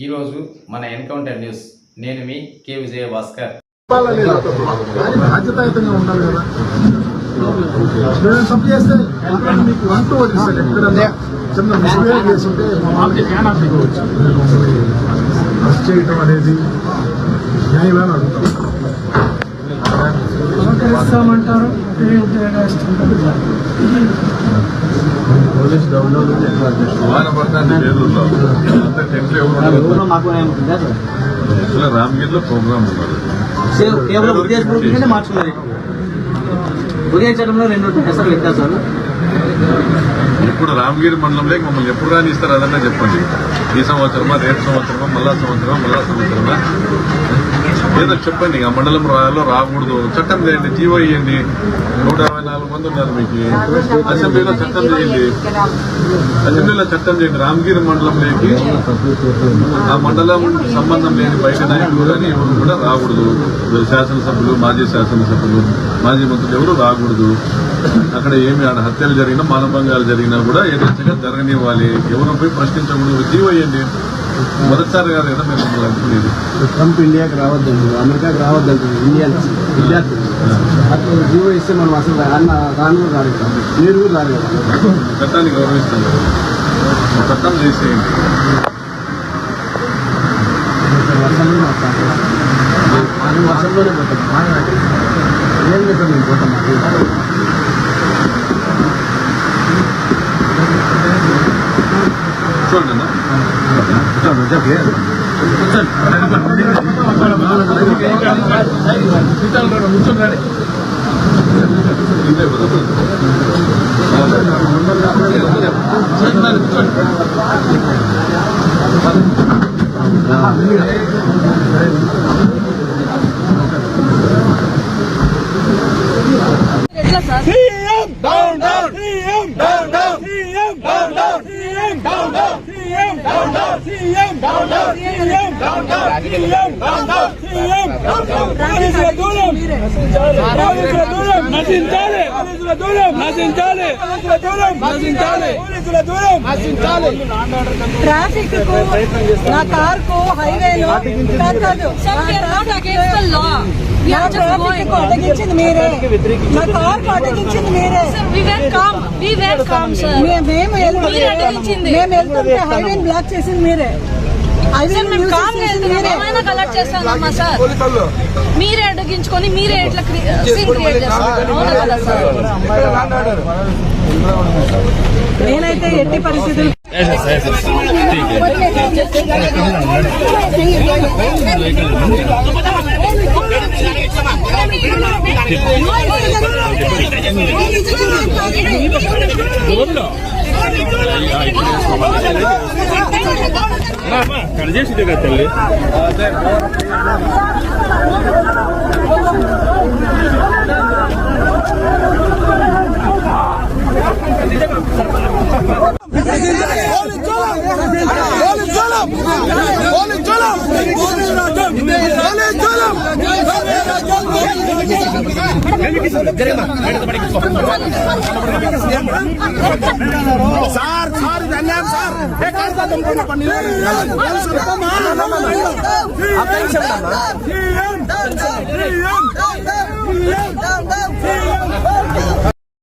ఈరోజు మన encounter news. నేను మీ కే విజయ భాస్కర్ చెప్పాలని చిన్న మిస్బిహేవ్ చేస్తుంటే మా వాళ్ళకి అరెస్ట్ చేయటం అనేది అడుగుతాం పోలీస్ డౌన్లోడ్ వాన పడుతుంది పేదూరులో అంతా టెంట్లు ఎవరు అసలు రామగిరిలో ప్రోగ్రామ్ ఉన్నారు కేవలం ఉద్దేశపూర్వకంగానే మార్చుకున్నది. ఉదయించడంలో రెండు పెసలు వ్యత్యాసాలు? ఇప్పుడు రామగిరి మండలంలో మమ్మల్ని ఎప్పుడు రాని ఇస్తారు అదన్నా చెప్పండి. ఈ సంవత్సరమా రేపు సంవత్సరమా మళ్ళా సంవత్సరమా మళ్ళా సంవత్సరమా? ఏదో చెప్పండి ఆ మండలం రాయాలో రాకూడదు. చట్టం చేయండి జీవో ఇవ్వండి నూట అరవై నాలుగు మంది ఉన్నారు మీకు. అసెంబ్లీలో చట్టం చేయండి. అసెంబ్లీలో చట్టం చేయండి. రామగిరి మండలంలోకి ఆ మండలం సంబంధం లేని బయట నాయకులు కానీ ఎవరు కూడా రాకూడదు. శాసనసభ్యులు మాజీ శాసనసభ్యులు మాజీ మంత్రులు ఎవరు రాకూడదు. అక్కడ ఏమి ఆడ హత్యలు జరిగినా మానభంగాలు జరిగినా కూడా యథేచ్ఛగా జరగనివ్వాలి. ఎవరు పోయి ప్రశ్నించకూడదు. జీవయ్యండి మొదటిసారి కాదు కదా మేము అనుకునేది. ట్రంప్ ఇండియాకి రావద్దండి. అమెరికాకి రావద్దండి. ఇండియన్స్ విద్యార్థులు. అట్లా జీవో ఇస్తే మనం అసలు అన్న రాను కూడా రాలేదు మీరు కూడా రాలేదు. చట్టాన్ని గౌరవిస్తాం కదా. చట్టం చేసేయండి. వర్షంలో మాకు వర్షంలోనే పోతాం. ఏం లేదు మేము పోతాం మాకు? చూడండి అన్న ఇంతే కదా. ఎట్లా ట్రాఫిక్కు నా కార్కు హైవేలో ట్రాఫిక్ అడ్డగించింది మీరే నా కార్కు అడ్డగించింది మీరే మేము వెళ్తుంటే- మీరు అడ్డగించింది. మేము వెళ్తుంటే హైవే బ్లాక్ చేసింది మీరే. కలెక్ట్ చేస్తానమ్మా సార్ మీరే అడ్డగించుకొని మీరే ఎట్లా సీన్ క్రియేట్ చేస్తారు. అవునా కదా సార్ నేనైతే ఎట్టి పరిస్థితులు కడిచేసిదే తల్లి జరిగిందా సార్ సార్ ఇది అన్యాయం సార్ ఏ